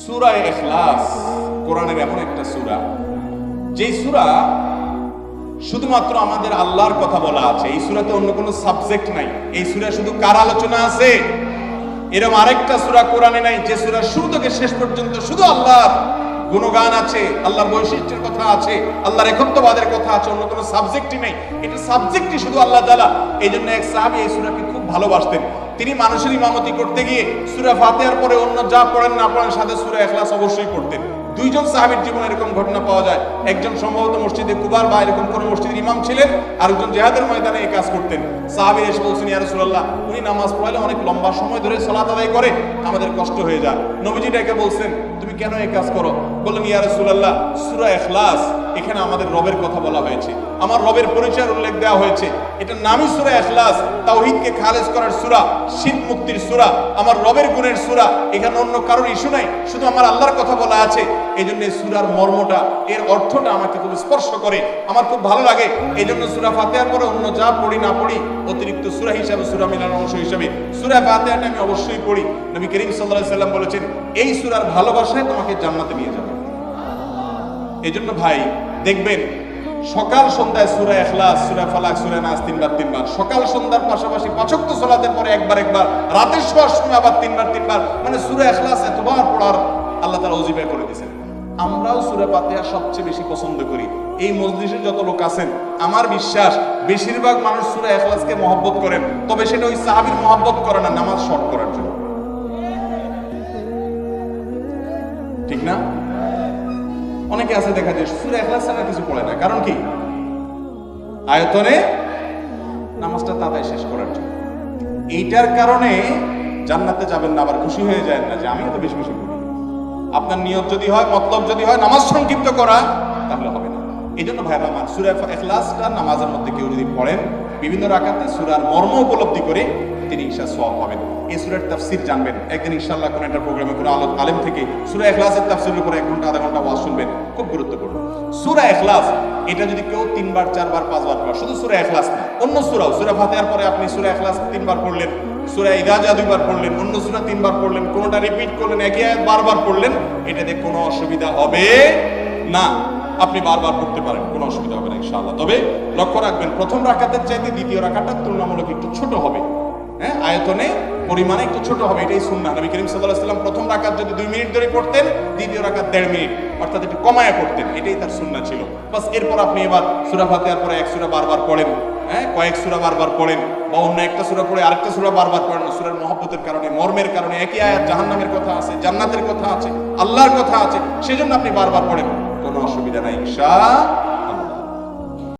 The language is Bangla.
সূরা ইখলাস, কোরআনের এমন একটা সূরা। যেই সূরা শুধুমাত্র আমাদের আল্লাহর কথা বলা আছে, এই সূরাতে অন্য কোনো সাবজেক্ট নাই। এই সূরা শুধু কার আলোচনা আছে? এরকম আরেকটা সূরা কোরআনে নাই, যে সূরা শুরু থেকে শেষ পর্যন্ত শুধু আল্লাহর গুণগান আছে, আল্লাহর বৈশিষ্ট্যের কথা আছে, আল্লাহর একত্ববাদের কথা আছে, অন্য কোনো সাবজেক্টই নেই। এটা সাবজেক্টই শুধু আল্লাহ তাআলা। এই জন্য এক সাহাবী এই সূরাকে খুব ভালোবাসতেন। তিনি মানুষের ইমামতি করতে গিয়ে সুরা ফাতিহার পরে অন্য যা পড়েন না পড়েন সাথে সূরা ইখলাস অবশ্যই পড়তেন। দুইজন সাহাবীর জীবনে এরকম ঘটনা পাওয়া যায়। একজন সম্ভবত মসজিদে কুবার বা এরকম কোন মসজিদের ইমাম ছিলেন, আরেকজন জেহাদের ময়দানে এই কাজ করতেন। সাহাবী এসে বলছেন, ইয়া রাসূলুল্লাহ, উনি নামাজ পড়ালে অনেক লম্বা সময় ধরে সালাত আদায় করে, আমাদের কষ্ট হয়ে যায়। নবীজি ডেকে বলছেন, তুমি কেন এই কাজ করো? বললেন, ইয়া রাসূলুল্লাহ, সূরা ইখলাস এখানে আমাদের রবের কথা বলা হয়েছে। আমার রবের পরিচয়ের উল্লেখ দেওয়া হয়েছে। এটা নামই সূরা ইখলাস। তাওহীদকে খালেজ করার সূরা শিরক মুক্তির সুরা, আমার রবের গুণের সুরা। এখানে অন্য কারোর ইস্যু নাই, শুধু আমার আল্লাহর কথা বলা আছে। এই জন্য সূরার মর্মটা, এর অর্থটা আমাকে খুব স্পর্শ করে। আমার খুব ভালো লাগে। এই জন্য সুরা ফাতিহার পরে অন্য যা পড়ি না পড়ি, অতিরিক্ত সুরা হিসাবে, সুরা মিলানোর অংশ হিসাবে, সুরা ফাতিহাটা আমি অবশ্যই পড়ি। নবী করিম আলাইহি সাল্লাম বলেছেন, এই সুরার ভালোবাসায় তোমাকে জান্নাতে নিয়ে যাবে। এই জন্য ভাই, দেখবেন, সকাল সন্ধ্যায় সুরা এখলাস সুরা ফালাক, সুরা নাস তিনবার তিনবার। সকাল সন্ধ্যার পাশাপাশি পাচক্ত সলাতের পরে একবার একবার। রাতের শোয়ার সময় আবার তিনবার তিনবার। মানে সুরা এখলাস এতবার পড়ার আল্লাহ তারা অজিবা করে দিয়েছেন। আমরাও সুরা পাতিহা সবচেয়ে বেশি পছন্দ করি। এই মজলিসে যত লোক আছেন, আমার বিশ্বাস, বেশিরভাগ মানুষ সুরা এখলাসকে মহব্বত করেন। তবে সেটা ওই সাহাবীর মহব্বত করে না, নামাজ শর্ট করার জন্য। ঠিক না? অনেকে আছে দেখা যায় সুরে এখলাস ছাড়া কিছু পড়ে না। কারণ কি? আয়তনে নামাজটা তাড়াতাড়ি শেষ করার জন্য। এইটার কারণে জান্নাতে যাবেন না, আবার খুশি হয়ে যায় না যে আমি তো বেশি বেশি পড়ি আপনার নিয়ত যদি হয়, মতলব যদি হয়, নামাজ সংক্ষিপ্ত করা, তাহলে হবে না। এই জন্য ভাইরা আমার সুরা এখলাসটা নামাজের মধ্যে কেউ যদি পড়েন বিভিন্ন রাখাতে সুরার মর্ম উপলব্ধি করে তিনি ঈশা সব পাবেন। এই সুরার তাফসির জানবেন। একদিন ইনশাআল্লাহ কোন একটা প্রোগ্রামে কোনো আলো আলেম থেকে সুরা এখলাসের তাফসিরের উপরে এক ঘণ্টা, আধা ঘণ্টা ওয়াজ শুনবেন। খুব গুরুত্বপূর্ণ। সুরা এখলাস এটা যদি কেউ তিনবার, চারবার, পাঁচবার পড়ে, শুধু সুরা এখলাস না, অন্য সুরাও। সুরা ফাতিহার পরে আপনি সুরা এখলাস তিনবার পড়লেন, সুরা ইদাজা দুইবার পড়লেন, অন্য সুরা তিনবার পড়লেন, কোনোটা রিপিট করলেন, একই বারবার পড়লেন, এটাতে কোনো অসুবিধা হবে না। আপনি বারবার পড়তে পারেন, কোনো অসুবিধা হবে না ইনশাআল্লাহ। তবে লক্ষ্য রাখবেন, প্রথম রাকাতের চাইতে দ্বিতীয় রাকাতটা তুলনামূলক একটু ছোট হবে। হ্যাঁ আয়তনে, পরিমাণে একটু ছোট হবে, এটাই সুন্নাহ। নবী করিম আলাইহি সাল্লাম প্রথম রাকাত যদি দুই মিনিট ধরে পড়তেন, দ্বিতীয় রাকাত দেড় মিনিট, অর্থাৎ একটু কমায়া পড়তেন, এটাই তার সুন্নাহ ছিল। বাস এরপর আপনি এবার সূরা ফাতিহার পরে এক সূরা বারবার পড়েন হ্যাঁ কয়েক সূরা বারবার পড়েন, বা অন্য একটা সূরা পড়ে আরেকটা সূরা বারবার পড়েন সূরার মহব্বতের কারণে, মর্মের কারণে, একই আয়াত জাহান্নামের কথা আছে, জান্নাতের কথা আছে, আল্লাহর কথা আছে, সেজন্য আপনি বারবার পড়েন। কোনো অসুবিধা নাই ইনশা